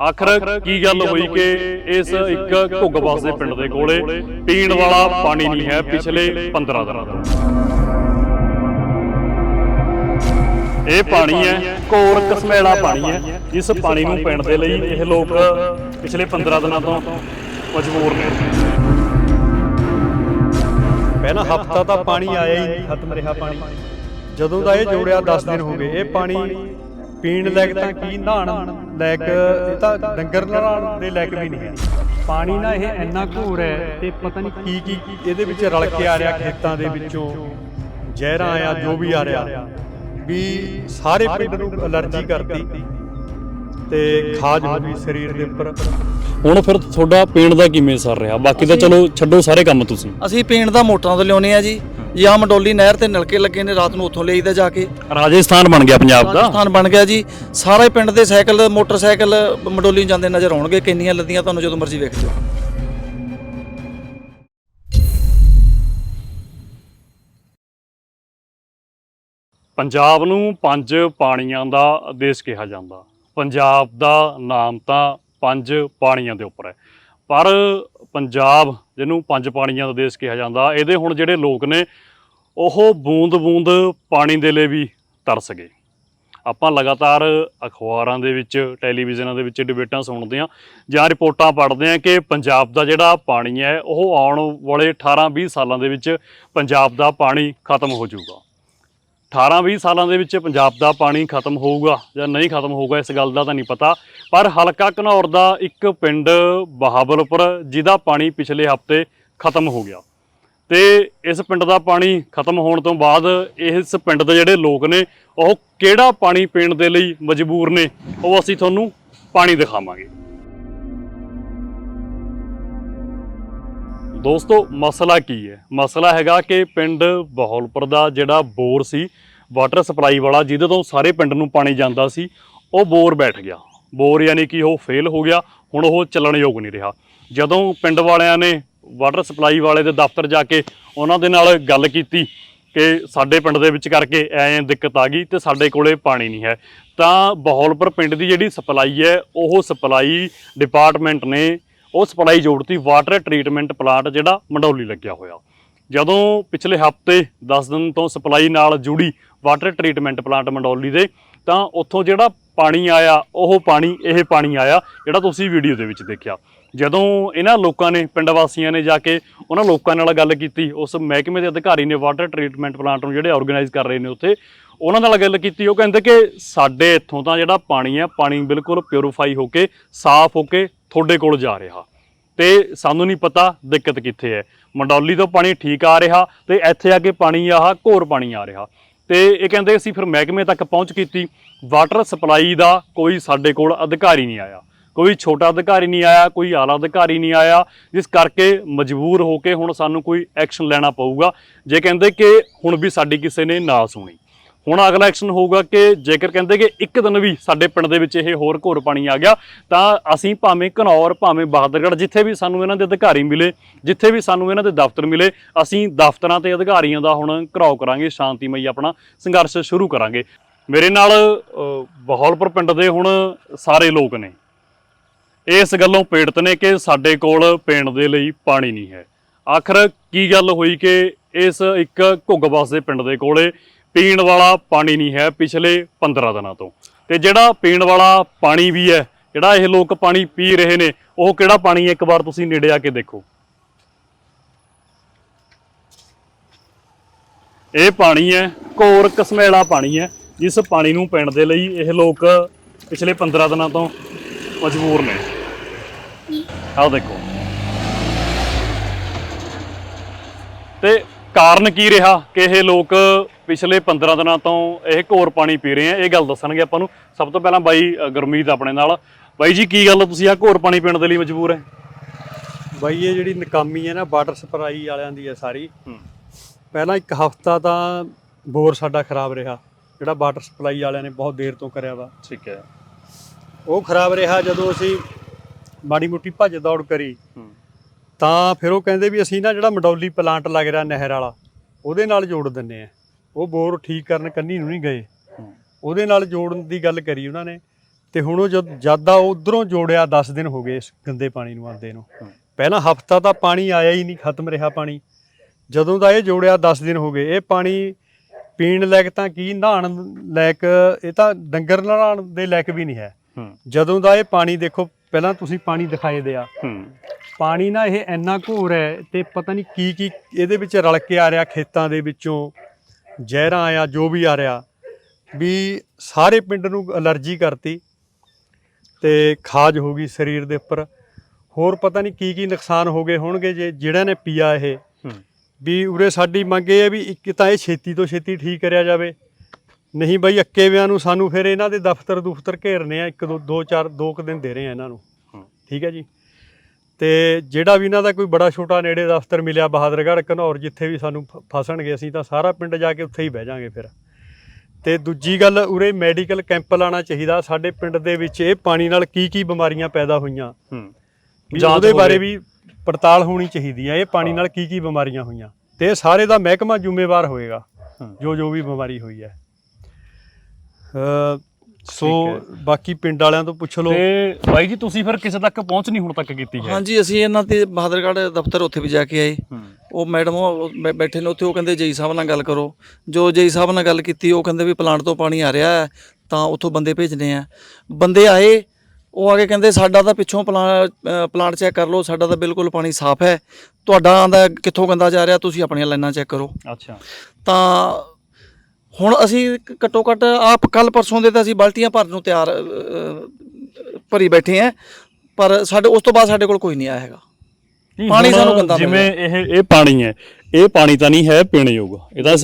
ਆਖਰ ਕੀ ਗੱਲ ਹੋਈ ਕਿ ਇਸ ਇੱਕ ਘੁੱਗਵਾਸ ਦੇ ਪਿੰਡ ਦੇ ਕੋਲੇ ਪੀਣ ਵਾਲਾ ਪਾਣੀ ਨਹੀਂ ਹੈ ਪਿਛਲੇ 15 ਦਿਨਾਂ ਤੋਂ। ਇਹ ਪਾਣੀ ਹੈ ਘੋਰ ਕਸਮੇਲਾ ਪਾਣੀ ਹੈ ਇਸ ਪਾਣੀ ਨੂੰ ਪੀਣ ਦੇ ਲਈ ਇਹ ਲੋਕ ਪਿਛਲੇ 15 ਦਿਨਾਂ ਤੋਂ ਮਜਬੂਰ ਨੇ। ਪਹਿਲਾਂ ਹਫਤਾ ਤਾਂ ਪਾਣੀ ਆਇਆ ਹੀ ਖਤਮ ਰਿਹਾ ਪਾਣੀ। ਜਦੋਂ ਦਾ ਇਹ ਜੋੜਿਆ 10 ਦਿਨ ਹੋ ਗਏ। ਇਹ ਪਾਣੀ ਪੀਣ ਲਾਇਕ ਤਾਂ ਕੀ ਨਹਾਣ ਲਾਇਕ ਇਹ ਤਾਂ ਡੰਗਰ ਨਹਾਣ ਦੇ ਲਾਇਕ ਵੀ ਨਹੀਂ ਹੈ। ਪਾਣੀ ਨਾ ਇਹ ਇੰਨਾ ਘੋਰ ਹੈ ਤੇ ਪਤਾ ਨਹੀਂ ਕੀ ਕੀ ਇਹਦੇ ਵਿੱਚ ਰਲ ਕੇ ਆ ਰਿਹਾ ਖੇਤਾਂ ਦੇ ਵਿੱਚੋਂ ਜ਼ਹਿਰਾਂ ਆ ਜੋ ਵੀ ਆ ਰਿਹਾ। ਵੀ ਸਾਰੇ ਪਿੰਡ ਨੂੰ ਅਲਰਜੀ ਕਰਤੀ ਤੇ ਖਾਜ ਹੋ ਗਈ ਸਰੀਰ ਦੇ ਉੱਪਰ। ਹੁਣ ਫਿਰ ਤੁਹਾਡਾ ਪੀਣ ਦਾ ਕਿਵੇਂ ਸਰ ਰਿਹਾ? ਬਾਕੀ ਤਾਂ ਚਲੋ ਛੱਡੋ ਸਾਰੇ ਕੰਮ ਤੁਸੀਂ। ਅਸੀਂ ਪੀਣ ਦਾ ਮੋਟਰਾਂ ਤੋਂ ਲਿਆਉਨੇ ਆ ਜੀ। ਜਾਂ ਮੰਡੋਲੀ ਨਹਿਰ ਤੇ ਨਲਕੇ ਲੱਗੇ ਨੇ ਰਾਤ ਨੂੰ ਉੱਥੋਂ ਲਈਦਾ ਜਾ ਕੇ। ਰਾਜਸਥਾਨ ਬਣ ਗਿਆ ਪੰਜਾਬ ਦਾ। ਰਾਜਸਥਾਨ ਬਣ ਗਿਆ ਜੀ। ਸਾਰੇ ਪਿੰਡ ਦੇ ਸਾਈਕਲ ਮੋਟਰਸਾਈਕਲ ਮੰਡੋਲੀ ਨੂੰ ਜਾਂਦੇ ਨਜ਼ਰ ਆਉਣਗੇ। ਕਿੰਨੀਆਂ ਲੱਦੀਆਂ ਤੁਹਾਨੂੰ ਜਦੋਂ ਮਰਜ਼ੀ ਵੇਖ ਲਿਓ। ਪੰਜਾਬ ਨੂੰ ਪੰਜ ਪਾਣੀਆਂ ਦਾ ਦੇਸ਼ ਕਿਹਾ ਜਾਂਦਾ। ਪੰਜਾਬ ਦਾ ਨਾਮ ਤਾਂ ਪੰਜ ਪਾਣੀਆਂ ਦੇ ਉੱਪਰ ਹੈ। ਪਰ ਪੰਜਾਬ, ਜਿਹਨੂੰ ਪੰਜ ਪਾਣੀਆਂ ਦਾ ਦੇਸ਼ ਕਿਹਾ ਜਾਂਦਾ, ਇਹਦੇ ਹੁਣ ਜਿਹੜੇ ਲੋਕ ਨੇ, ਉਹ ਬੂੰਦ-ਬੂੰਦ ਪਾਣੀ ਦੇ ਲਈ ਵੀ ਤਰਸ ਗਏ। ਆਪਾਂ ਲਗਾਤਾਰ ਅਖਬਾਰਾਂ ਦੇ ਵਿੱਚ, ਟੈਲੀਵਿਜ਼ਨਾਂ ਦੇ ਵਿੱਚ ਡਿਬੇਟਾਂ ਸੁਣਦੇ ਹਾਂ, ਜਾਂ ਰਿਪੋਰਟਾਂ ਪੜ੍ਹਦੇ ਹਾਂ ਕਿ ਪੰਜਾਬ ਦਾ ਜਿਹੜਾ ਪਾਣੀ ਹੈ, ਉਹ ਆਉਣ ਵਾਲੇ 18-20 ਸਾਲਾਂ ਦੇ ਵਿੱਚ ਪੰਜਾਬ ਦਾ ਪਾਣੀ ਖਤਮ ਹੋ ਜਾਊਗਾ। 18-20 ਸਾਲਾਂ ਦੇ ਵਿੱਚ ਪੰਜਾਬ ਦਾ ਪਾਣੀ ਖਤਮ ਹੋਊਗਾ ਜਾਂ ਨਹੀਂ ਖਤਮ ਹੋਊਗਾ, ਇਸ ਗੱਲ ਦਾ ਤਾਂ ਨਹੀਂ ਪਤਾ। ਪਰ ਹਲਕਾ ਘਨੌਰ ਦਾ ਇੱਕ ਪਿੰਡ ਬਹਾਵਲਪੁਰ, ਜਿਹਦਾ ਪਾਣੀ ਪਿਛਲੇ ਹਫ਼ਤੇ ਖਤਮ ਹੋ ਗਿਆ। ਤੇ ਇਸ ਪਿੰਡ ਦਾ ਪਾਣੀ ਖਤਮ ਹੋਣ ਤੋਂ ਬਾਅਦ ਇਸ ਪਿੰਡ ਦੇ ਜਿਹੜੇ ਲੋਕ ਨੇ, ਉਹ ਕਿਹੜਾ ਪਾਣੀ ਪੀਣ ਦੇ ਲਈ ਮਜਬੂਰ ਨੇ, ਉਹ ਅਸੀਂ ਤੁਹਾਨੂੰ ਪਾਣੀ ਦਿਖਾਵਾਂਗੇ। ਦੋਸਤੋ, ਮਸਲਾ ਕੀ ਹੈ? ਮਸਲਾ ਹੈਗਾ ਕਿ ਪਿੰਡ ਬਹੌਲਪੁਰ ਦਾ ਜਿਹੜਾ ਬੋਰ ਸੀ ਵਾਟਰ ਸਪਲਾਈ ਵਾਲਾ, ਜਿਹਦੇ ਤੋਂ ਸਾਰੇ ਪਿੰਡ ਨੂੰ ਪਾਣੀ ਜਾਂਦਾ ਸੀ, ਉਹ ਬੋਰ ਬੈਠ ਗਿਆ। ਬੋਰ ਯਾਨੀ ਕਿ ਉਹ ਫੇਲ ਹੋ ਗਿਆ, ਹੁਣ ਉਹ ਚੱਲਣ ਯੋਗ ਨਹੀਂ ਰਿਹਾ। ਜਦੋਂ ਪਿੰਡ ਵਾਲਿਆਂ ਨੇ ਵਾਟਰ ਸਪਲਾਈ ਵਾਲੇ ਦੇ ਦਫ਼ਤਰ ਜਾ ਕੇ ਉਹਨਾਂ ਦੇ ਨਾਲ ਗੱਲ ਕੀਤੀ ਕਿ ਸਾਡੇ ਪਿੰਡ ਦੇ ਵਿੱਚ ਕਰਕੇ ਐਂ ਦਿੱਕਤ ਆ ਗਈ ਤੇ ਸਾਡੇ ਕੋਲੇ ਪਾਣੀ ਨਹੀਂ ਹੈ, ਤਾਂ ਬਹੌਲਪੁਰ ਪਿੰਡ ਦੀ ਜਿਹੜੀ ਸਪਲਾਈ ਹੈ, ਉਹ ਸਪਲਾਈ ਡਿਪਾਰਟਮੈਂਟ ਨੇ ਉਹ ਸਪਲਾਈ ਜੋੜਤੀ ਵਾਟਰ ਟ੍ਰੀਟਮੈਂਟ ਪਲਾਂਟ ਜਿਹੜਾ ਮੰਡੌਲੀ ਲੱਗਿਆ ਹੋਇਆ। ਜਦੋਂ ਪਿਛਲੇ ਹਫ਼ਤੇ 10 ਦਿਨ ਤੋਂ ਸਪਲਾਈ ਨਾਲ ਜੁੜੀ ਵਾਟਰ ਟ੍ਰੀਟਮੈਂਟ ਪਲਾਂਟ ਮੰਡੌਲੀ ਦੇ, ਤਾਂ ਉੱਥੋਂ ਜਿਹੜਾ ਪਾਣੀ ਆਇਆ, ਉਹ ਪਾਣੀ, ਇਹ ਪਾਣੀ ਆਇਆ, ਜਿਹੜਾ ਤੁਸੀਂ ਵੀਡੀਓ ਦੇ ਵਿੱਚ ਦੇਖਿਆ। ਜਦੋਂ ਇਹਨਾਂ ਲੋਕਾਂ ਨੇ, ਪਿੰਡ ਵਾਸੀਆਂ ਨੇ ਜਾ ਕੇ ਉਹਨਾਂ ਲੋਕਾਂ ਨਾਲ ਗੱਲ ਕੀਤੀ, ਉਸ ਮਹਿਕਮੇ ਦੇ ਅਧਿਕਾਰੀ ਨੇ ਵਾਟਰ ਟ੍ਰੀਟਮੈਂਟ ਪਲਾਂਟ ਨੂੰ ਜਿਹੜੇ ਆਰਗੇਨਾਈਜ਼ ਕਰ ਰਹੇ ਨੇ ਉੱਥੇ ਉਹਨਾਂ ਨਾਲ ਗੱਲ ਕੀਤੀ, ਉਹ ਕਹਿੰਦੇ ਕਿ ਸਾਡੇ ਇੱਥੋਂ ਤਾਂ ਜਿਹੜਾ ਪਾਣੀ ਹੈ ਪਾਣੀ ਬਿਲਕੁਲ ਪਿਉਰੀਫਾਈ ਹੋ ਕੇ, ਸਾਫ਼ ਹੋ ਕੇ ਤੁਹਾਡੇ ਕੋਲ ਜਾ ਰਿਹਾ। ਤੇ ਸਾਨੂੰ ਨਹੀਂ ਪਤਾ ਦਿੱਕਤ ਕਿੱਥੇ ਹੈ। ਮੰਡੌਲੀ ਤੋਂ ਪਾਣੀ ਠੀਕ ਆ ਰਿਹਾ ਤੇ ਇੱਥੇ ਆ ਕੇ ਪਾਣੀ ਆਹ ਘੋਰ ਪਾਣੀ ਆ ਰਿਹਾ। ਤੇ ਇਹ ਕਹਿੰਦੇ ਅਸੀਂ ਫਿਰ ਮਹਿਕਮੇ ਤੱਕ ਪਹੁੰਚ ਕੀਤੀ। ਵਾਟਰ ਸਪਲਾਈ ਦਾ ਕੋਈ ਸਾਡੇ ਕੋਲ ਅਧਿਕਾਰੀ ਨਹੀਂ ਆਇਆ। ਕੋਈ ਛੋਟਾ ਅਧਿਕਾਰੀ ਨਹੀਂ ਆਇਆ, ਕੋਈ ਆਲਾ ਅਧਿਕਾਰੀ ਨਹੀਂ ਆਇਆ। ਜਿਸ ਕਰਕੇ ਮਜਬੂਰ ਹੋ ਕੇ ਹੁਣ ਸਾਨੂੰ ਕੋਈ ਐਕਸ਼ਨ ਲੈਣਾ ਪਊਗਾ। ਜੇ ਕਹਿੰਦੇ ਕਿ ਹੁਣ ਵੀ ਸਾਡੀ ਕਿਸੇ ਨੇ ਨਾ ਸੁਣੀ। ਹੁਣ ਅਗਲਾ ਐਕਸ਼ਨ ਹੋਊਗਾ ਕਿ ਜੇਕਰ ਕਹਿੰਦੇ ਕਿ ਇੱਕ ਦਿਨ ਵੀ ਸਾਡੇ ਪਿੰਡ ਦੇ ਵਿੱਚ ਇਹ ਹੋਰ ਘੋਰ ਪਾਣੀ ਆ ਗਿਆ ਤਾਂ ਅਸੀਂ ਭਾਵੇਂ ਘਨੌਰ ਭਾਵੇਂ ਬਹਾਦਰਗੜ੍ਹ ਜਿੱਥੇ ਵੀ ਸਾਨੂੰ ਇਹਨਾਂ ਦੇ ਅਧਿਕਾਰੀ ਮਿਲੇ ਜਿੱਥੇ ਵੀ ਸਾਨੂੰ ਇਹਨਾਂ ਦੇ ਦਫ਼ਤਰ ਮਿਲੇ ਅਸੀਂ ਦਫ਼ਤਰਾਂ ਤੇ ਅਧਿਕਾਰੀਆਂ ਦਾ ਹੁਣ ਘਰਾਓ ਕਰਾਂਗੇ ਸ਼ਾਂਤੀਮਈ ਆਪਣਾ ਸੰਘਰਸ਼ ਸ਼ੁਰੂ ਕਰਾਂਗੇ। ਮੇਰੇ ਨਾਲ ਅ, ਬਹੌਲਪੁਰ ਪਿੰਡ ਦੇ ਹੁਣ ਸਾਰੇ ਲੋਕ ਨੇ। ਇਸ ਗੱਲੋਂ ਪੀੜਤ ਨੇ ਕਿ ਸਾਡੇ ਕੋਲ ਪੀਣ ਦੇ ਲਈ ਪਾਣੀ ਨਹੀਂ ਹੈ। ਆਖਰ ਕੀ ਗੱਲ ਹੋਈ ਕਿ ਇਸ ਇੱਕ ਘੁੱਗਵਾਸ ਦੇ ਪਿੰਡ ਦੇ ਕੋਲੇ ਪੀਣ ਵਾਲਾ ਪਾਣੀ ਨਹੀਂ ਹੈ ਪਿਛਲੇ 15 ਦਿਨਾਂ ਤੋਂ। ਤੇ ਜਿਹੜਾ ਪੀਣ ਵਾਲਾ ਪਾਣੀ ਵੀ ਹੈ, ਜਿਹੜਾ ਇਹ ਲੋਕ ਪਾਣੀ ਪੀ ਰਹੇ ਨੇ, ਉਹ ਕਿਹੜਾ ਪਾਣੀ ਹੈ? ਇੱਕ ਵਾਰ ਤੁਸੀਂ ਨੇੜੇ ਆ ਕੇ ਦੇਖੋ। ਇਹ ਪਾਣੀ ਹੈ, ਘੋਰ ਕਸਮੇਲਾ ਪਾਣੀ ਹੈ, ਜਿਸ ਪਾਣੀ ਨੂੰ ਪੀਣ ਦੇ ਲਈ ਇਹ ਲੋਕ ਪਿਛਲੇ 15 ਦਿਨਾਂ ਤੋਂ ਮਜਬੂਰ ਨੇ। ਆਹ ਦੇਖੋ। ਤੇ ਕਾਰਨ ਕੀ ਰਿਹਾ ਕਿ ਇਹ ਲੋਕ ਪਿਛਲੇ 15 ਦਿਨਾਂ ਤੋਂ ਇਹ ਘੋਰ ਪਾਣੀ ਪੀ ਰਹੇ ਆ? ਇਹ ਗੱਲ ਦੱਸਣਗੇ ਆਪਾਂ ਨੂੰ। ਸਭ ਤੋਂ ਪਹਿਲਾਂ ਬਾਈ ਗੁਰਮੀਤ ਆਪਣੇ ਨਾਲ। ਬਾਈ ਜੀ ਕੀ ਗੱਲ ਤੁਸੀਂ ਆ ਘੋਰ ਪਾਣੀ ਪੀਣ ਦੇ ਲਈ ਮਜਬੂਰ ਹੈ? ਬਾਈ ਇਹ ਜਿਹੜੀ ਨਕਾਮੀ ਹੈ ਨਾ ਵਾਟਰ ਸਪਲਾਈ ਵਾਲਿਆਂ ਦੀ ਹੈ ਸਾਰੀ। ਪਹਿਲਾਂ ਇੱਕ ਹਫਤਾ ਤਾਂ ਬੋਰ ਸਾਡਾ ਖਰਾਬ ਰਿਹਾ ਜਿਹੜਾ ਵਾਟਰ ਸਪਲਾਈ ਵਾਲਿਆਂ ਨੇ ਬਹੁਤ ਦੇਰ ਤੋਂ ਕਰਿਆ ਵਾ। ਠੀਕ ਹੈ। ਉਹ ਖਰਾਬ ਰਿਹਾ ਜਦੋਂ ਅਸੀਂ ਮਾੜੀ ਮੁੱਟੀ ਭੱਜ ਦੌੜ ਕਰੀ। ਤਾਂ ਫਿਰ ਉਹ ਕਹਿੰਦੇ ਵੀ ਅਸੀਂ ਨਾ ਜਿਹੜਾ ਮੰਡੌਲੀ ਪਲਾਂਟ ਲੱਗ ਰਿਹਾ ਨਹਿਰ ਵਾਲਾ ਉਹਦੇ ਨਾਲ ਜੋੜ ਦਿੰਨੇ ਆ। ਉਹ ਬੋਰ ਠੀਕ ਕਰਨ ਕੰਨੀ ਨੂੰ ਨਹੀਂ ਗਏ। ਉਹਦੇ ਨਾਲ ਜੋੜਨ ਦੀ ਗੱਲ ਕਰੀ ਉਹਨਾਂ ਨੇ ਤੇ ਹੁਣ ਉਹ ਜਦ ਜਦ ਦਾ ਉਧਰੋਂ ਜੋੜਿਆ 10 ਦਿਨ ਹੋ ਗਏ ਇਸ ਗੰਦੇ ਪਾਣੀ ਨੂੰ ਆਉਂਦੇ ਨੂੰ। ਪਹਿਲਾਂ ਹਫਤਾ ਤਾਂ ਪਾਣੀ ਆਇਆ ਹੀ ਨਹੀਂ ਖਤਮ ਰਿਹਾ ਪਾਣੀ। ਜਦੋਂ ਦਾ ਇਹ ਜੋੜਿਆ 10 ਦਿਨ ਹੋ ਗਏ ਇਹ ਪਾਣੀ ਪੀਣ ਲਾਇਕ ਤਾਂ ਕੀ ਨਹਾਉਣ ਲਾਇਕ ਇਹ ਤਾਂ ਡੰਗਰ ਨਹਾਉਣ ਦੇ ਲਾਇਕ ਵੀ ਨਹੀਂ ਹੈ। ਜਦੋਂ ਦਾ ਇਹ ਪਾਣੀ ਦੇਖੋ ਪਹਿਲਾਂ ਤੁਸੀਂ ਪਾਣੀ ਦਿਖਾਏ ਦਿਆ ਹੂੰ। ਪਾਣੀ ਨਾ ਇਹ ਇੰਨਾ ਘੋਰ ਹੈ ਤੇ ਪਤਾ ਨਹੀਂ ਕੀ ਕੀ ਇਹਦੇ ਵਿੱਚ ਰਲ ਕੇ ਆ ਰਿਹਾ ਖੇਤਾਂ ਦੇ ਵਿੱਚੋਂ ਜ਼ਹਿਰਾਂ ਆ ਜੋ ਵੀ ਆ ਰਿਹਾ ਵੀ ਸਾਰੇ ਪਿੰਡ ਨੂੰ ਅਲਰਜੀ ਕਰਤੀ ਤੇ ਖਾਜ ਹੋ ਗਈ ਸਰੀਰ ਦੇ ਉੱਪਰ। ਹੋਰ ਪਤਾ ਨਹੀਂ ਕੀ ਕੀ ਨੁਕਸਾਨ ਹੋ ਗਏ ਹੋਣਗੇ ਜੇ ਜਿਹੜਾ ਨੇ ਪੀਆ ਇਹ। ਵੀ ਉਰੇ ਸਾਡੀ ਮੰਗ ਇਹ ਹੈ ਵੀ ਇੱਕ ਤਾਂ ਇਹ ਛੇਤੀ ਤੋਂ ਛੇਤੀ ਠੀਕ ਕਰਿਆ ਜਾਵੇ। ਨਹੀਂ ਬਈ ਅੱਕੇ ਵਿਆਂ ਨੂੰ ਸਾਨੂੰ ਫਿਰ ਇਹਨਾਂ ਦੇ ਦਫ਼ਤਰ ਦੁਫਤਰ ਘੇਰਨੇ ਆ ਇੱਕ ਦੋ ਦੋ ਚਾਰ ਦੋ ਕੁ ਦਿਨ ਦੇ ਰਹੇ ਆ ਇਹਨਾਂ ਨੂੰ। ਠੀਕ ਹੈ ਜੀ? ਤੇ ਜਿਹੜਾ ਵੀ ਇਹਨਾਂ ਦਾ ਕੋਈ ਬੜਾ ਛੋਟਾ ਨੇੜੇ ਦਫ਼ਤਰ ਮਿਲਿਆ ਬਹਾਦਰਗੜ੍ਹ ਘਨੌਰ ਜਿੱਥੇ ਵੀ ਸਾਨੂੰ ਫਸਣਗੇ ਅਸੀਂ ਤਾਂ ਸਾਰਾ ਪਿੰਡ ਜਾ ਕੇ ਉੱਥੇ ਹੀ ਬਹਿ ਜਾਾਂਗੇ ਫਿਰ। ਤੇ ਦੂਜੀ ਗੱਲ ਉਰੇ ਮੈਡੀਕਲ ਕੈਂਪ ਲਾਣਾ ਚਾਹੀਦਾ। ਸਾਡੇ ਪਿੰਡ ਦੇ ਵਿੱਚ ਇਹ ਪਾਣੀ ਨਾਲ ਕੀ ਕੀ ਬਿਮਾਰੀਆਂ ਪੈਦਾ ਹੋਈਆਂ। ਹੂੰ। ਉਹਦੇ ਬਾਰੇ। ਵੀ ਪੜਤਾਲ ਹੋਣੀ ਚਾਹੀਦੀ ਹੈ। ਇਹ ਪਾਣੀ ਨਾਲ ਕੀ ਕੀ ਬਿਮਾਰੀਆਂ ਹੋਈਆਂ। ਤੇ ਇਹ ਸਾਰੇ ਦਾ ਮਹਿਕਮਾ ਜ਼ਿੰਮੇਵਾਰ ਹੋਏਗਾ। ਜੋ ਜੋ ਵੀ ਬਿਮਾਰੀ ਹੋਈ ਹੈ। ਅ ਸੋ ਬਾਕੀ ਪਿੰਡ ਵਾਲਿਆਂ ਤੋਂ ਪੁੱਛ ਲਓ। ਤੇ ਬਾਈ ਜੀ ਤੁਸੀਂ ਫਿਰ ਕਿਸੇ ਤੱਕ ਪਹੁੰਚ ਨਹੀਂ ਹੁਣ ਤੱਕ ਕੀਤੀ ਹੈ। ਹਾਂਜੀ ਅਸੀਂ ਇਹਨਾਂ ਤੇ ਬਹਾਦਰਗੜ੍ਹ ਦਫ਼ਤਰ ਉੱਥੇ ਵੀ ਜਾ ਕੇ ਆਏ। ਉਹ ਮੈਡਮ ਉਹ ਬੈ- ਬੈਠੇ ਨੇ ਉੱਥੇ ਉਹ ਕਹਿੰਦੇ ਜੇਈ ਸਾਹਿਬ ਨਾਲ ਗੱਲ ਕਰੋ। ਜੋ ਜੇਈ ਸਾਹਿਬ ਨਾਲ ਗੱਲ ਕੀਤੀ ਉਹ ਕਹਿੰਦੇ ਵੀ ਪਲਾਂਟ ਤੋਂ ਪਾਣੀ ਆ ਰਿਹਾ ਹੈ ਤਾਂ ਉੱਥੋਂ ਬੰਦੇ ਭੇਜਨੇ ਆ। ਬੰਦੇ ਆਏ ਉਹ ਆ ਕੇ ਕਹਿੰਦੇ ਸਾਡਾ ਤਾਂ ਪਿੱਛੋਂ ਪਲਾਂਟ ਪਲਾਂਟ ਚੈੱਕ ਕਰ ਲਓ ਸਾਡਾ ਤਾਂ ਬਿਲਕੁਲ ਪਾਣੀ ਸਾਫ਼ ਹੈ। ਤੁਹਾਡਾ ਆਂਦਾ ਕਿੱਥੋਂ ਗੰਦਾ ਜਾ ਰਿਹਾ ਤੁਸੀਂ ਆਪਣੀਆਂ ਲਾਈਨਾਂ ਚੈੱਕ ਕਰੋ। ਅੱਛਾ। ਤਾਂ ਹੁਣ ਅਸੀਂ ਘੱਟੋ ਘੱਟ ਆਪ ਕੱਲ ਪਰਸੋਂ ਦੇ ਤਾਂ ਅਸੀਂ ਬਾਲਟੀਆਂ ਭਰਨ ਨੂੰ ਤਿਆਰ ਭਰੀ ਬੈਠੇ ਆ ਪਰ ਸਾਡੇ ਉਸ ਤੋਂ ਬਾਅਦ ਸਾਡੇ ਕੋਲ ਕੋਈ ਨਹੀਂ ਆਇਆ ਹੈਗਾ। ਪਾਣੀ ਸਾਨੂੰ ਗੰਦਾ ਜਿਵੇਂ ਇਹ ਇਹ ਪਾਣੀ ਹੈ ਇਹ ਪਾਣੀ ਤਾਂ ਨਹੀਂ ਹੈ ਪੀਣ ਯੋਗ ਇਹਦਾ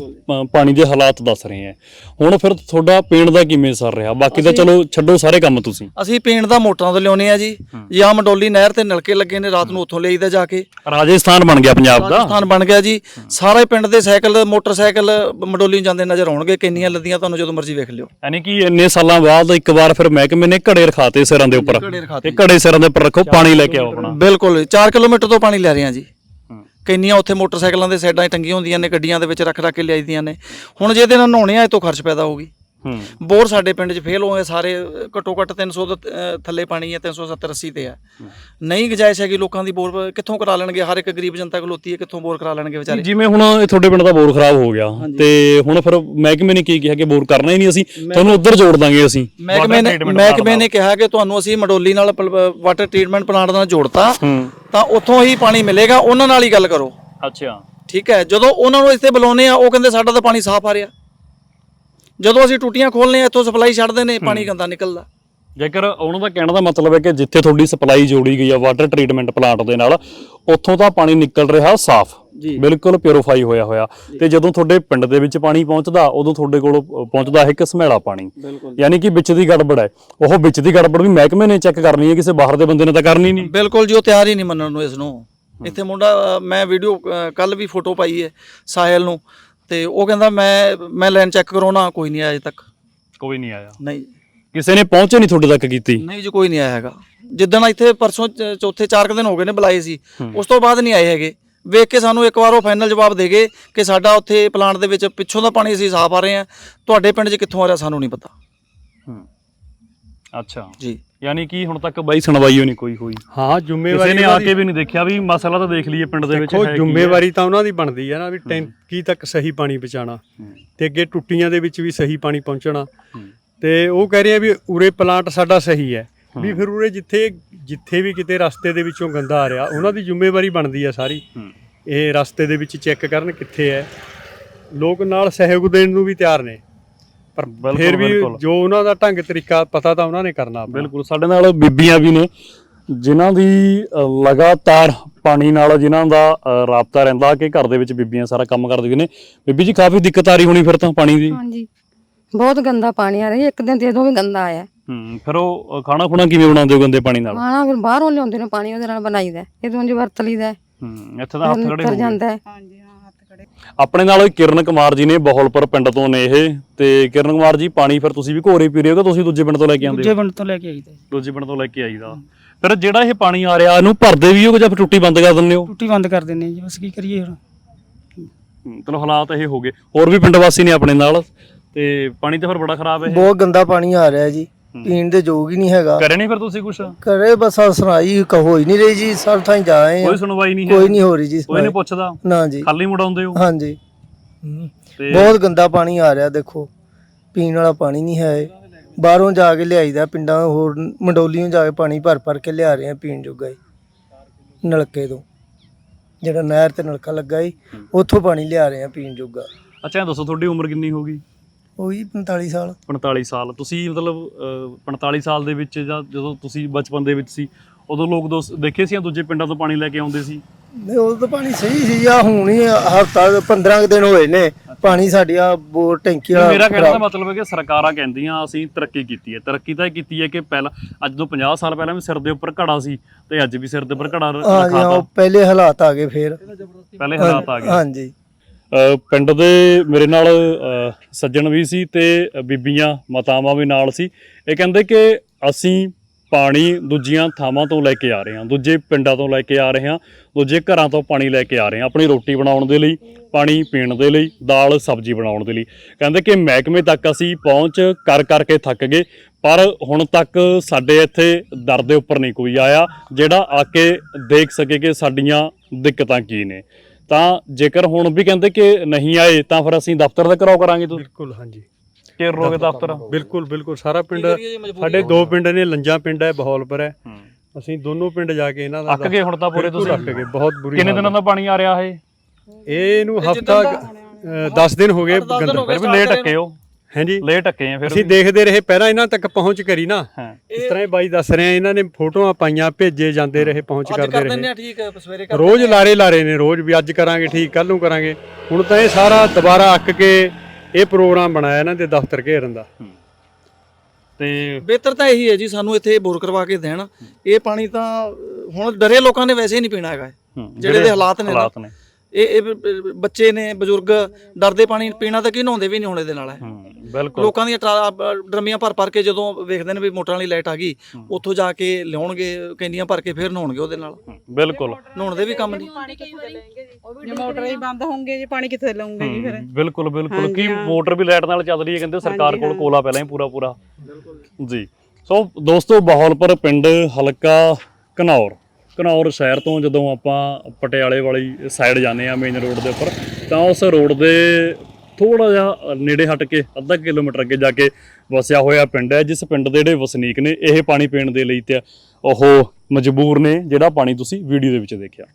ਪਾਣੀ ਦੇ ਹਾਲਾਤ ਦੱਸ ਰਹੇ ਹੈ। ਹੁਣ ਫਿਰ ਤੁਹਾਡਾ ਪੀਣ ਦਾ ਕਿਵੇਂ ਸਰ ਰਿਹਾ? ਬਾਕੀ ਤਾਂ ਚਲੋ ਛੱਡੋ ਸਾਰੇ ਕੰਮ ਤੁਸੀਂ। ਅਸੀਂ ਪੀਣ ਦਾ ਮੋਟਰਾਂ ਤੋਂ ਲਿਆਉਨੇ ਆ ਜੀ। ਜਾਂ ਮੰਡੋਲੀ ਨਹਿਰ ਤੇ ਨਲਕੇ ਲੱਗੇ ਨੇ ਰਾਤ ਨੂੰ ਉੱਥੋਂ ਲਿਆਈਦਾ ਜਾ ਕੇ। ਰਾਜਸਥਾਨ ਬਣ ਗਿਆ ਪੰਜਾਬ ਦਾ। ਰਾਜਸਥਾਨ ਬਣ ਗਿਆ ਜੀ। ਸਾਰੇ ਪਿੰਡ ਦੇ ਸਾਈਕਲ ਮੋਟਰਸਾਈਕਲ ਮੰਡੋਲੀ ਨੂੰ ਜਾਂਦੇ ਨਜ਼ਰ ਆਉਣਗੇ। ਕਿੰਨੀਆਂ ਲੱਦੀਆਂ ਤੁਹਾਨੂੰ ਜਦੋਂ ਮਰਜ਼ੀ ਵੇਖ ਲਿਓ। ਯਾਨੀ ਕਿ ਇੰਨੇ ਸਾਲਾਂ ਬਾਅਦ ਇੱਕ ਵਾਰ ਫਿਰ ਮਹਿਕਮੇ ਨੇ ਘੜੇ ਰਖਾਤੇ ਸਿਰਾਂ ਦੇ ਉੱਪਰ। ਤੇ ਘੜੇ ਸਿਰਾਂ ਦੇ ਉੱਪਰ ਰੱਖੋ ਪਾਣੀ ਲੈ ਕੇ ਆਓ ਆਪਣਾ। ਬਿਲਕੁਲ 4 ਕਿਲੋਮੀਟਰ ਤੋਂ ਪਾਣੀ ਲੈ ਰਹੇ ਆ ਜੀ। ਕਿੰਨੀਆਂ ਉੱਥੇ ਮੋਟਰਸਾਈਕਲਾਂ ਦੇ ਸਾਈਡਾਂ 'ਚ ਟੰਗੀਆਂ ਹੁੰਦੀਆਂ ਨੇ, ਗੱਡੀਆਂ ਦੇ ਵਿੱਚ ਰੱਖ ਰੱਖ ਕੇ ਲਿਆਈਦੀਆਂ ਨੇ। ਹੁਣ ਜੇ ਇਹਦੇ ਨਾਲ ਨਹਾਉਣੇ ਆ, ਇਹ ਤੋਂ ਖਰਚ ਪੈਦਾ ਹੋਊਗੀ। ਹੂੰ ਬੋਰ ਸਾਡੇ ਪਿੰਡ 'ਚ ਫੇਲ ਹੋਏ ਸਾਰੇ ਘੱਟੋ ਘੱਟ 300 ਦੇ ਥੱਲੇ ਪਾਣੀ ਹੈ 370 80 ਤੇ ਹੈ। ਨਹੀਂ ਗੁੰਜਾਇਸ਼ ਹੈਗੀ ਲੋਕਾਂ ਦੀ ਬੋਰ ਕਿੱਥੋਂ ਕਰਾ ਲੈਣਗੇ? ਹਰ ਇੱਕ ਗਰੀਬ ਜਨਤਾ ਖਲੋਤੀ ਹੈ ਕਿੱਥੋਂ ਬੋਰ ਕਰਾ ਲੈਣਗੇ ਵਿਚਾਰੇ? ਜਿਵੇਂ ਹੁਣ ਇਹ ਤੁਹਾਡੇ ਪਿੰਡ ਦਾ ਬੋਰ ਖਰਾਬ ਹੋ ਗਿਆ ਤੇ ਹੁਣ ਫਿਰ ਮਹਿਕਮੇ ਨੇ ਕੀ ਕਿਹਾ ਕਿ ਬੋਰ ਕਰਨਾ ਹੀ ਨਹੀਂ ਅਸੀਂ? ਤੁਹਾਨੂੰ ਉੱਧਰ ਜੋੜ ਦਾਂਗੇ ਅਸੀਂ। ਮਹਿਕਮੇ ਨੇ ਮਹਿਕਮੇ ਨੇ ਕਿਹਾ ਕਿ ਤੁਹਾਨੂੰ ਅਸੀਂ ਮਡੋਲੀ ਨਾਲ ਵਾਟਰ ਟ੍ਰੀਟਮੈਂਟ ਪਲਾਂਟ ਨਾਲ ਜੋੜਤਾ ਤਾਂ ਉੱਥੋਂ ਹੀ ਪਾਣੀ ਮਿਲੇਗਾ ਉਹਨਾਂ ਨਾਲ ਹੀ ਗੱਲ ਕਰੋ। ਅੱਛਾ। ਠੀਕ ਹੈ ਜਦੋਂ ਉਹਨਾਂ ਨੂੰ ਇੱਥੇ ਬੁਲਾਉਨੇ ਆ ਉਹ ਕਹਿੰਦੇ ਸਾਡਾ ਤਾਂ ਪਾਣੀ ਸਾਫ਼ ਆ ਰਿਹਾ। ਜਦੋਂ ਅਸੀਂ ਟੂਟੀਆਂ ਖੋਲਨੇ ਆ ਇੱਥੋਂ ਸਪਲਾਈ ਛੱਡਦੇ ਨੇ ਪਾਣੀ ਗੰਦਾ ਨਿਕਲਦਾ। ਜੇਕਰ ਉਹਨਾਂ ਦਾ ਕਹਿਣ ਦਾ ਮਤਲਬ ਹੈ ਕਿ ਜਿੱਥੇ ਤੁਹਾਡੀ ਸਪਲਾਈ ਜੋੜੀ ਗਈ ਆ ਵਾਟਰ ਟ੍ਰੀਟਮੈਂਟ ਪਲਾਂਟ ਦੇ ਨਾਲ ਉੱਥੋਂ ਤਾਂ ਪਾਣੀ ਨਿਕਲ ਰਿਹਾ ਸਾਫ਼। ਬਿਲਕੁਲ ਪਿਉਰੀਫਾਈ ਹੋਇਆ ਹੋਇਆ। ਤੇ ਜਦੋਂ ਤੁਹਾਡੇ ਪਿੰਡ ਦੇ ਵਿੱਚ ਪਾਣੀ ਪਹੁੰਚਦਾ ਉਦੋਂ ਤੁਹਾਡੇ ਕੋਲ ਪਹੁੰਚਦਾ ਹੈ ਘਸਮੈਲਾ ਪਾਣੀ। ਯਾਨੀ ਕਿ ਵਿੱਚ ਦੀ ਗੜਬੜ ਹੈ। ਉਹ ਵਿੱਚ ਦੀ ਗੜਬੜ ਵੀ ਮਹਿਕਮੇ ਨੇ ਚੈੱਕ ਕਰਨੀ ਹੈ ਕਿਸੇ ਬਾਹਰ ਦੇ ਬੰਦੇ ਨੇ ਤਾਂ ਕਰਨੀ ਨਹੀਂ। ਬਿਲਕੁਲ ਜੀ ਉਹ ਤਿਆਰ ਹੀ ਨਹੀਂ ਮੰਨਣ ਨੂੰ ਇਸ ਨੂੰ। ਇੱਥੇ ਮੁੰਡਾ ਮੈਂ ਵੀਡੀਓ ਕੱਲ ਵੀ ਫੋਟੋ ਪਾਈ ਹੈ ਸਾਹਿਲ ਨੂੰ। ਤੇ ਉਹ ਕਹਿੰਦਾ ਮੈਂ ਮੈਂ ਲਾਈਨ ਚੈੱਕ ਕਰਾਉਣਾ ਕੋਈ ਨਹੀਂ ਆਇਆ ਅਜੇ ਤੱਕ। ਕੋਈ ਨਹੀਂ ਆਇਆ। ਨਹੀਂ। ਕਿਸੇ ਨੇ ਪਹੁੰਚੇ ਨਹੀਂ ਤੁਹਾਡੇ ਤੱਕ ਕੀਤੀ? ਨਹੀਂ ਜੀ ਕੋਈ ਨਹੀਂ ਆਇਆ ਹੈਗਾ। ਜਿੱਦਣ ਇੱਥੇ ਪਰਸੋਂ ਚ- ਚੌਥੇ ਚਾਰ ਕੁ ਦਿਨ ਹੋ ਗਏ ਨੇ ਬੁਲਾਏ ਸੀ ਉਸ ਤੋਂ ਬਾਅਦ ਨਹੀਂ ਆਏ ਹੈਗੇ। ਵੇਖ ਕੇ ਸਾਨੂੰ ਇੱਕ ਵਾਰ ਉਹ ਫਾਈਨਲ ਜਵਾਬ ਦੇ ਗਏ ਕਿ ਸਾਡਾ ਉੱਥੇ ਪਲਾਂਟ ਦੇ ਵਿੱਚ ਪਿੱਛੋਂ ਦਾ ਪਾਣੀ ਅਸੀਂ ਸਾਫ਼ ਆ ਰਹੇ ਹਾਂ। ਤੁਹਾਡੇ ਪਿੰਡ 'ਚ ਕਿੱਥੋਂ ਆ ਰਿਹਾ ਸਾਨੂੰ ਨਹੀਂ ਪਤਾ। ਹੂੰ। ਅੱਛਾ। ਜੀ। ਯਾਨੀ ਕਿ ਹੁਣ ਤੱਕ ਬਾਈ ਸੁਣਵਾਈ ਨਹੀਂ ਕੋਈ ਹੋਈ। ਹਾਂ ਕਿਸੇ ਜ਼ਿੰਮੇਵਾਰੀ ਨੇ ਆ ਕੇ ਵੀ ਨਹੀਂ ਦੇਖਿਆ ਵੀ ਮਸਲਾ ਤਾਂ ਦੇਖ ਲਈਏ ਪਿੰਡ ਦੇ ਵਿੱਚ ਦੇਖੋ ਹੈ। ਜ਼ਿੰਮੇਵਾਰੀ ਤਾਂ ਉਹਨਾਂ ਦੀ ਬਣਦੀ ਹੈ ਨਾ ਵੀ ਟੈਂਕੀ ਤੱਕ ਸਹੀ ਪਾਣੀ ਪਹੁੰਚਾਉਣਾ। ਹੂੰ। ਤੇ ਅੱਗੇ ਟੁੱਟੀਆਂ ਦੇ ਵਿੱਚ ਵੀ ਸਹੀ ਪਾਣੀ ਪਹੁੰਚਣਾ। ਤੇ ਉਹ ਕਹਿ ਰਹੇ ਆ ਵੀ ਉਰੇ ਪਲਾਂਟ ਸਾਡਾ ਸਹੀ ਹੈ। ਵੀ ਫਿਰ ਉਰੇ ਜਿੱਥੇ ਜਿੱਥੇ ਵੀ ਕਿਤੇ ਰਸਤੇ ਦੇ ਵਿੱਚੋਂ ਗੰਦਾ ਆ ਰਿਹਾ ਉਹਨਾਂ ਦੀ ਜ਼ਿੰਮੇਵਾਰੀ ਬਣਦੀ ਹੈ ਸਾਰੀ। ਇਹ ਰਸਤੇ ਦੇ ਵਿੱਚ ਚੈੱਕ ਕਰਨ ਕਿੱਥੇ ਹੈ। ਲੋਕ ਨਾਲ ਸਹਿਯੋਗ ਦੇਣ ਨੂੰ ਵੀ ਤਿਆਰ ਨੇ। ਪਰ ਬਿਲਕੁਲ, ਫਿਰ ਵੀ ਬਿਲਕੁਲ। ਜੋ ਉਹਨਾਂ ਦਾ ਢੰਗ ਤਰੀਕਾ ਪਤਾ ਤਾਂ ਉਹਨਾਂ ਨੇ ਕਰਨਾ ਆਪਣਾ। ਬਿਲਕੁਲ ਸਾਡੇ ਨਾਲ ਬੀਬੀਆਂ ਵੀ ਨੇ ਜਿਨ੍ਹਾਂ ਦੀ ਅ, ਲਗਾਤਾਰ ਪਾਣੀ ਨਾਲ ਜਿਨ੍ਹਾਂ ਦਾ ਅ, ਰਾਬਤਾ ਰਹਿੰਦਾ ਕਿ ਘਰ ਦੇ ਵਿੱਚ ਬੀਬੀਆਂ ਸਾਰਾ ਕੰਮ ਕਰਦੀਆਂ ਨੇ। ਬੀਬੀ ਜੀ ਕਾਫੀ ਦਿੱਕਤ ਆ ਰਹੀ ਹੋਣੀ ਫਿਰ ਤਾਂ ਪਾਣੀ ਦੀ। ਹਾਂਜੀ। ਬਹੁਤ ਗੰਦਾ ਪਾਣੀ ਆ ਰਿਹਾ ਇੱਕ ਦਿਨ ਤੇ ਵੀ ਗੰਦਾ ਆਇਆ। ਹੂੰ ਫਿਰ ਉਹ ਖਾਣਾ ਖੁਣਾ ਕਿਵੇਂ ਬਣਾਉਂਦੇ ਹੋ ਗੰਦੇ ਪਾਣੀ ਨਾਲ? ਖਾਣਾ ਫਿਰ ਬਾਹਰੋਂ ਲਿਆਉਂਦੇ ਨੇ ਪਾਣੀ ਉਹਦੇ ਨਾਲ ਬਣਾਈਦਾ ਇਦੋਂ ਜੀ ਵਰਤ ਲਈਦਾ। ਹੂੰ ਇੱਥੇ ਤਾਂ ਹੱਥ ਖੜੇ ਨਿਕਲ ਹੋ ਜਾਂਦਾ ਹੈ। ਆਪਣੇ ਨਾਲ ਕਿਰਨ ਕੁਮਾਰ ਜੀ ਨੇ ਬਹੌਲਪੁਰ ਪਿੰਡ ਤੋਂ ਨੇ ਇਹ। ਤੇ ਕਿਰਨ ਕੁਮਾਰ ਜੀ ਪਾਣੀ ਫਿਰ ਤੁਸੀਂ ਵੀ ਘੋਰੇ ਪੀ ਰਹੇ ਹੋ ਕਿ ਤੁਸੀਂ ਦੂਜੇ ਪਿੰਡ ਤੋਂ ਲੈ ਕੇ ਆਉਂਦੇ ਦੂਜੇ ਹੋ ਪਿੰਡ ਤੋਂ ਲੈ ਕੇ ਆਈਦਾ ਜੀ। ਦੂਜੇ ਪਿੰਡ ਤੋਂ ਲੈ ਕੇ ਆਈਦਾ। ਫਿਰ ਜਿਹੜਾ ਇਹ ਪਾਣੀ ਆ ਰਿਹਾ ਇਹਨੂੰ ਭਰਦੇ ਵੀ ਹੋ ਕਿ ਜਾਂ ਫਿਰ ਟੁੱਟੀ ਬੰਦ ਕਰ ਦਿੰਦੇ ਹੋ? ਟੁੱਟੀ ਬੰਦ ਕਰ ਦਿੰਦੇ ਜੀ ਬਸ ਕੀ ਕਰੀਏ ਹੁਣ? ਚਲੋ ਹਾਲਾਤ ਇਹ ਹੋ ਗਏ। ਹੋਰ ਵੀ ਪਿੰਡ ਵਾਸੀ ਨੇ ਆਪਣੇ ਨਾਲ। ਤੇ ਪਾਣੀ ਤਾਂ ਫਿਰ ਬੜਾ ਖਰਾਬ ਹੈ ਇਹ। ਬਹੁਤ ਗੰਦਾ ਪਾਣੀ ਆ ਰਿਹਾ ਜੀ। ਪੀਣ ਦੇ ਯੋਗ ਹੀ ਨਹੀਂ ਹੈਗਾ। ਕਰੇ ਨਹੀਂ ਫਿਰ ਤੁਸੀਂ ਕੁਝ ਕਰੇ ਬਸ ਆਹ ਸੁਣਾਈ ਹੋ ਹੀ ਨਹੀਂ ਰਹੀ ਜੀ ਸਭ ਥਾਂ ਜਾ ਆਏ ਆ ਕੋਈ ਸੁਣਵਾਈ ਨਹੀਂ ਹੈ। ਕੋਈ ਨਹੀਂ ਹੋ ਰਹੀ ਜੀ ਕੋਈ ਨਹੀਂ ਸੁਣਾਈ। ਪੁੱਛਦਾ। ਨਾ ਜੀ। ਖਾਲੀ ਮੁੜਾਉਂਦੇ ਹੋ? ਹਾਂਜੀ। ਹਮ, ਤੇ ਬਹੁਤ ਗੰਦਾ ਪਾਣੀ ਆ ਰਿਹਾ ਦੇਖੋ। ਪੀਣ ਵਾਲਾ ਪਾਣੀ ਨਹੀਂ ਹੈ ਇਹ। ਬਾਹਰੋਂ ਜਾ ਕੇ ਲਿਆਈਦਾ ਪਿੰਡਾਂ ਹੋਰ ਮੰਡੋਲੀਆਂ ਜਾ ਕੇ ਪਾਣੀ ਭਰ ਭਰ ਕੇ ਲਿਆ ਰਹੇ ਆ ਪੀਣ ਜੋਗਾ ਹੀ। ਨਲਕੇ ਤੋਂ। ਜਿਹੜਾ ਨਹਿਰ ਤੇ ਨਲਕਾ ਲੱਗਾ ਹੀ। ਉੱਥੋਂ ਪਾਣੀ ਲਿਆ ਰਹੇ ਆ ਪੀਣ ਜੋਗਾ। ਅੱਛਾ ਇਹ ਦੱਸੋ ਤੁਹਾਡੀ ਉਮਰ ਕਿੰਨੀ ਹੋਗੀ ਉਹੀ 45 ਸਾਲ। 45 ਸਾਲ। ਤੁਸੀਂ ਮਤਲਬ ਅਹ, 45 ਸਾਲ ਦੇ ਵਿੱਚ ਜਾਂ ਜਦੋਂ ਤੁਸੀਂ ਬਚਪਨ ਦੇ ਵਿੱਚ ਸੀ ਉਦੋਂ ਲੋਕ ਦੋਸ ਦੇਖੇ ਸੀ ਜਾਂ ਦੂਜੇ ਪਿੰਡਾਂ ਤੋਂ ਪਾਣੀ ਲੈ ਕੇ ਆਉਂਦੇ ਸੀ? ਨਹੀਂ ਉਹ ਤਾਂ ਪਾਣੀ ਸਹੀ ਸੀ ਆ ਹੁਣ ਹੀ ਹਫਤਾ 15 ਕੁ ਦਿਨ ਹੋਏ ਨੇ। ਪਾਣੀ ਸਾਡੀ ਆ ਬੋਰ ਟੈਂਕੀ ਵਾਲਾ ਮੇਰਾ ਕਹਿਣ ਦਾ ਖਰਾਬ- ਮਤਲਬ ਹੈ ਕਿ ਸਰਕਾਰਾਂ ਕਹਿੰਦੀਆਂ ਅਸੀਂ ਤਰੱਕੀ ਕੀਤੀ ਹੈ। ਤਰੱਕੀ ਤਾਂ ਇਹ ਕੀਤੀ ਹੈ ਕਿ ਪਹਿਲਾਂ ਅੱਜ ਤੋਂ 50 ਸਾਲ ਪਹਿਲਾਂ ਵੀ ਸਿਰ ਦੇ ਉੱਪਰ ਘੜਾ ਸੀ ਤੇ ਅੱਜ ਵੀ ਸਿਰ ਦੇ ਉੱਪਰ ਘੜਾ ਰ- ਹਾਂ ਉਹ ਪਹਿਲੇ ਹਾਲਾਤ ਆ ਗਏ ਫੇਰ। ਪਹਿਲੇ ਹਾਲਾਤ ਆ ਗਏ। ਹਾਂਜੀ। ਪਿੰਡ ਦੇ ਮੇਰੇ ਨਾਲ ਸੱਜਣ ਵੀ ਸੀ ਤੇ ਬੀਬੀਆਂ, ਮਾਤਾਵਾਂ ਵੀ ਨਾਲ ਸੀ। ਇਹ ਕਹਿੰਦੇ ਕਿ ਅਸੀਂ ਪਾਣੀ ਦੂਜੀਆਂ ਥਾਵਾਂ ਤੋਂ ਲੈ ਕੇ ਆ ਰਹੇ ਹਾਂ, ਦੂਜੇ ਪਿੰਡਾਂ ਤੋਂ ਲੈ ਕੇ ਆ ਰਹੇ ਹਾਂ, ਦੂਜੇ ਘਰਾਂ ਤੋਂ ਪਾਣੀ ਲੈ ਕੇ ਆ ਰਹੇ ਹਾਂ, ਆਪਣੀ ਰੋਟੀ ਬਣਾਉਣ ਦੇ ਲਈ, ਪਾਣੀ ਪੀਣ ਦੇ ਲਈ, ਦਾਲ, ਸਬਜ਼ੀ ਬਣਾਉਣ ਦੇ ਲਈ। ਕਹਿੰਦੇ ਕਿ ਮਹਿਕਮੇ ਤੱਕ ਅਸੀਂ ਪਹੁੰਚ ਕਰ ਕਰਕੇ ਥੱਕ ਗਏ, ਪਰ ਹੁਣ ਤੱਕ ਸਾਡੇ ਇੱਥੇ ਦਰ ਦੇ ਉੱਪਰ ਨਹੀਂ ਕੋਈ ਆਇਆ, ਜਿਹੜਾ ਆ ਕੇ ਦੇਖ ਸਕੇ ਕਿ ਸਾਡੀਆਂ ਦਿੱਕਤਾਂ ਕੀ ਨੇ। ਤਾਂ ਜੇਕਰ ਹੁਣ ਵੀ ਕਹਿੰਦੇ ਕਿ ਨਹੀਂ ਆਏ ਤਾਂ ਫਿਰ ਅਸੀਂ ਦਫ਼ਤਰ ਦਾ ਘਰਾਓ ਕਰਾਂਗੇ ਤੁਸੀਂ? ਬਿਲਕੁਲ ਹਾਂਜੀ। ਕਿ ਰੋਗੇ ਦਫ਼ਤਰ ਬਿਲਕੁਲ ਬਿਲਕੁਲ। ਸਾਰਾ ਪਿੰਡ ਸਾਡੇ। ਦੋ ਪਿੰਡ ਨੇ ਲੰਜਾ ਪਿੰਡ ਹੈ ਬਹੌਲਪੁਰ ਹੈ। ਅਸੀਂ ਦੋਨੋਂ ਪਿੰਡ ਜਾ ਕੇ ਇਹਨਾਂ ਦਾ ਅੱਕ ਗਏ ਹੁਣ ਤਾਂ ਪੂਰੇ ਤੁਸੀਂ? ਅੱਕ ਗਏ ਬਹੁਤ ਬੁਰੀ ਕਿੰਨੇ ਦਿਨਾਂ ਦਾ ਪਾਣੀ ਆ ਰਿਹਾ ਇਹ? ਇਹ ਇਹਨੂੰ ਹਫਤਾ 10 ਦਿਨ ਹੋ ਗਏ ਅੱਠ ਦਸ ਦਿਨ ਗੰਦਾ ਹੋ ਗਏ। ਫਿਰ ਵੀ ਲੇਟ ਟੱਕੇ ਹੋ। ਹਾਂਜੀ। ਲੇਟ ਟੱਕੇ ਆ ਫਿਰ ਅਸੀਂ। ਦੇਖਦੇ ਰਹੇ ਪਹਿਲਾਂ ਇਹਨਾਂ ਤੱਕ ਪਹੁੰਚ ਕਰੀ ਨਾ। ਇਸ ਤਰ੍ਹਾਂ ਹੀ ਬਾਈ ਦੱਸ ਰਹੇ ਆ ਇਹਨਾਂ ਨੇ ਫੋਟੋਆਂ ਪਾਈਆਂ ਭੇਜੇ ਜਾਂਦੇ ਰਹੇ ਪਹੁੰਚ ਕਰਦੇ ਕਰ ਦਿੰਦੇ ਰਹੇ। ਆ ਠੀਕ ਹੈ ਸਵੇਰੇ ਕਰ ਰੋਜ਼ ਲਾਰੇ ਲਾਰੇ ਨੇ ਰੋਜ਼ ਵੀ ਅੱਜ ਕਰਾਂਗੇ ਠੀਕ ਕੱਲ ਨੂੰ ਕਰਾਂਗੇ। ਹੁਣ ਤਾਂ ਇਹ ਸਾਰਾ ਦੁਬਾਰਾ ਅੱਕ ਕੇ ਇਹ ਪ੍ਰੋਗਰਾਮ ਬਣਾਇਆ ਇਹਨਾਂ ਦੇ ਦਫ਼ਤਰ ਘੇਰਨ ਦਾ। ਤੇ ਬਿਹਤਰ ਤਾਂ ਇਹੀ ਹੈ ਜੀ ਸਾਨੂੰ ਇੱਥੇ ਬੋਰ ਕਰਵਾ ਕੇ ਦੇਣ। ਇਹ ਪਾਣੀ ਤਾਂ ਹੁਣ ਡਰੇ ਲੋਕਾਂ ਨੇ ਵੈਸੇ ਹੀ ਨਹੀਂ ਪੀਣਾ ਹੈਗਾ ਇਹ। ਜਿਹੜੇ ਦੇ ਹਾਲਾਤ ਨੇ ਹਾਲਾਤ ਨੇ। ਇਹ ਇਹ ਬੱਚੇ ਨੇ ਬਜ਼ੁਰਗ ਡਰਦੇ ਪਾਣੀ ਪੀਣਾ ਤਾਂ ਕੀ ਨਹਾਉਂਦੇ ਵੀ ਨਹੀਂ ਹੁਣ ਇਹਦੇ ਨਾਲ ਹੈ। ਲੋਕਾਂ ਦੀਆਂ ਟਰਾ- ਡਰਮੀਆਂ ਭਰ ਭਰ ਕੇ ਜਦੋਂ ਵੇਖਦੇ ਨੇ ਵੀ ਮੋਟਰਾਂ ਵਾਲੀ ਲਾਈਟ ਆ ਗਈ ਉੱਥੋਂ ਜਾ ਕੇ ਲਿਆਉਣਗੇ ਕੈਨੀਆਂ ਭਰ ਕੇ ਫਿਰ ਨਹਾਉਣਗੇ ਉਹਦੇ ਨਾਲ। ਬਿਲਕੁਲ। ਨਹਾਉਣ ਦੇ ਵੀ ਕੰਮ ਨਹੀਂ। ਜੇ ਮੋਟਰ ਹੀ ਬੰਦ ਹੋਣਗੇ ਜੀ ਪਾਣੀ ਕਿੱਥੇ ਲਾਉਂਗੇ ਜੀ ਫਿਰ। ਬਿਲਕੁਲ ਬਿਲਕੁਲ। ਕੀ ਮੋਟਰ ਵੀ ਲਾਈਟ ਨਾਲ ਚੱਲ ਰਹੀ ਹੈ ਕਹਿੰਦੇ ਸਰਕਾਰ ਕੋਲ ਕੋਲਾ ਪਹਿਲਾਂ ਹੀ ਪੂਰਾ ਪੂਰਾ। ਜੀ। ਸੋ ਦੋਸਤੋ ਬਹੌਲਪੁਰ ਪਿੰਡ ਹਲਕਾ ਘਨੌਰ। ਘਨੌਰ ਸ਼ਹਿਰ ਤੋਂ ਜਦੋਂ ਆਪਾਂ ਪਟਿਆਲੇ ਵਾਲੀ ਸਾਈਡ ਜਾਂਦੇ ਆ ਮੇਨ ਰੋਡ ਦੇ ਉੱਪਰ ਤਾਂ ਉਸ ਰੋਡ ਦੇ ਥੋੜਾ ਜਿਹਾ ਨੇੜੇ ਹਟ ਕੇ, ਅੱਧਾ ਕਿਲੋਮੀਟਰ ਅੱਗੇ ਜਾ ਕੇ ਵਸਿਆ ਹੋਇਆ ਪਿੰਡ ਹੈ, ਜਿਸ ਪਿੰਡ ਦੇ ਜਿਹੜੇ ਵਸਨੀਕ ਨੇ, ਇਹ ਪਾਣੀ ਪੀਣ ਦੇ ਲਈ ਤੇ ਉਹ ਮਜਬੂਰ ਨੇ, ਜਿਹੜਾ ਪਾਣੀ ਤੁਸੀਂ ਵੀਡੀਓ ਦੇ ਵਿੱਚ ਦੇਖਿਆ।